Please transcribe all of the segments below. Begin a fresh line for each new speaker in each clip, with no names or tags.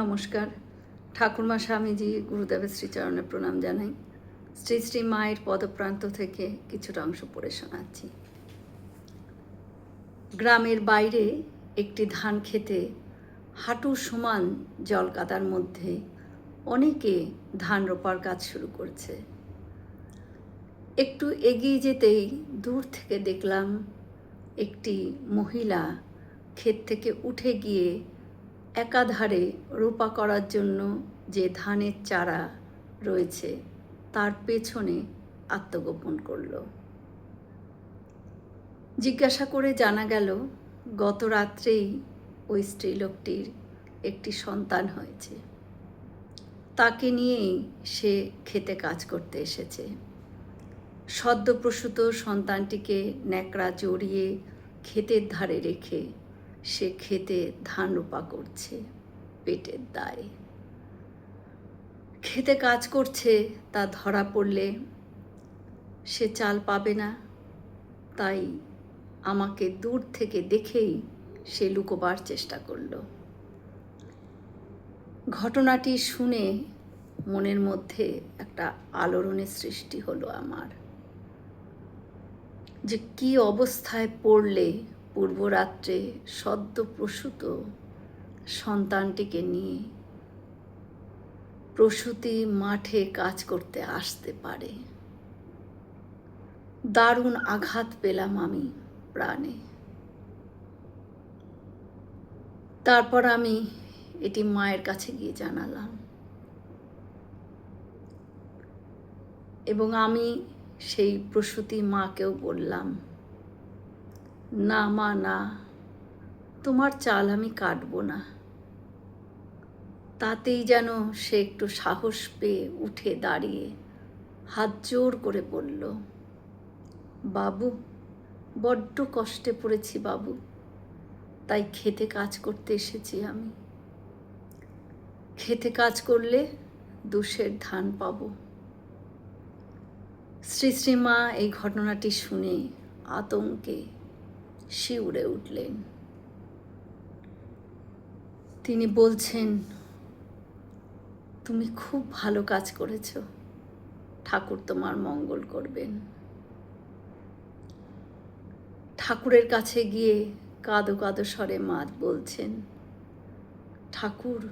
নমস্কার। ঠাকুরমা স্বামীজি গুরুদেবের শ্রীচরণে প্রণাম জানাই। শ্রী শ্রী মায়ের পদপ্রান্ত থেকে কিছুটা অংশ পড়ে শোনাচ্ছি। গ্রামের বাইরে একটি ধান খেতে হাঁটু সমান জল কাদার মধ্যে অনেকে ধান রোপার কাজ শুরু করছে। একটু এগিয়ে যেতেই দূর থেকে দেখলাম একটি মহিলা ক্ষেত থেকে উঠে গিয়ে একাধারে রোপা করার জন্য যে ধানের চারা রয়েছে, তার পেছনে আত্মগোপন করল। জিজ্ঞাসা করে জানা গেল, গত রাত্রেই ওই স্ত্রীলোকটির একটি সন্তান হয়েছে। তাকে নিয়েই সে খেতে কাজ করতে এসেছে। সদ্যপ্রসূত সন্তানটিকে ন্যাকড়া জড়িয়ে ক্ষেতের ধারে রেখে সে খেতে ধান রোপা করছে পেটের দায়ে। খেতে কাজ করছে, তা ধরা পড়লে সে চাল পাবে না। তাই আমাকে দূর থেকে দেখেই সে লুকোবার চেষ্টা করল। ঘটনাটি শুনে মনের মধ্যে একটা আলোড়নের সৃষ্টি হলো আমার। যে কি অবস্থায় পড়লে পূর্বরাত্রে সদ্য প্রসূত সন্তানটিকে নিয়ে প্রসূতি মাঠে কাজ করতে আসতে পারে। দারুণ আঘাত পেলাম আমি প্রাণে। তারপর আমি এটি মায়ের কাছে গিয়ে জানালাম। এবং আমি সেই প্রসূতি মাকেও বললাম না মা, না। তোমার চাল আমি কাটবো না। তাতেই যেন সে একটু সাহস পেয়ে উঠে দাঁড়িয়ে হাত জোর করে বলল, বাবু, বড্ড কষ্টে পড়েছি বাবু। তাই খেতে কাজ করতে এসেছি আমি। খেতে কাজ করলে দুশের ধান পাব। শ্রী শ্রীমা এই ঘটনাটি শুনে আতঙ্কে শিউরে উঠলেন। তিনি বলছেন, তুমি খুব ভালো কাজ করেছ। ঠাকুর তোমার মঙ্গল করবেন। ঠাকুরের কাছে গিয়ে কাদো কাদো স্বরে মা বলছেন, ঠাকুর,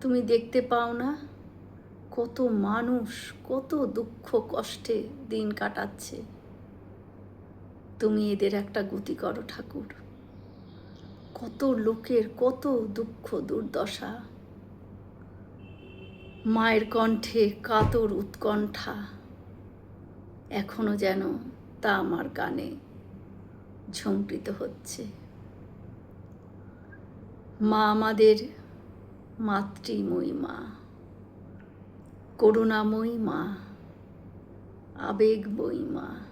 তুমি দেখতে পাও না? কত মানুষ, কত দুঃখ কষ্টে দিন কাটাচ্ছে। তুমি এদের একটা গতি করো, ঠাকুর। কত লোকের কত দুঃখ, দুর্দশা। মায়ের কণ্ঠে কাতর উৎকণ্ঠা। এখনও যেন তা আমার কানে ঝঙ্কৃত হচ্ছে। মা আমাদের মাতৃময়ী মা, করুণাময়ী মা, আবেগময়ী মা।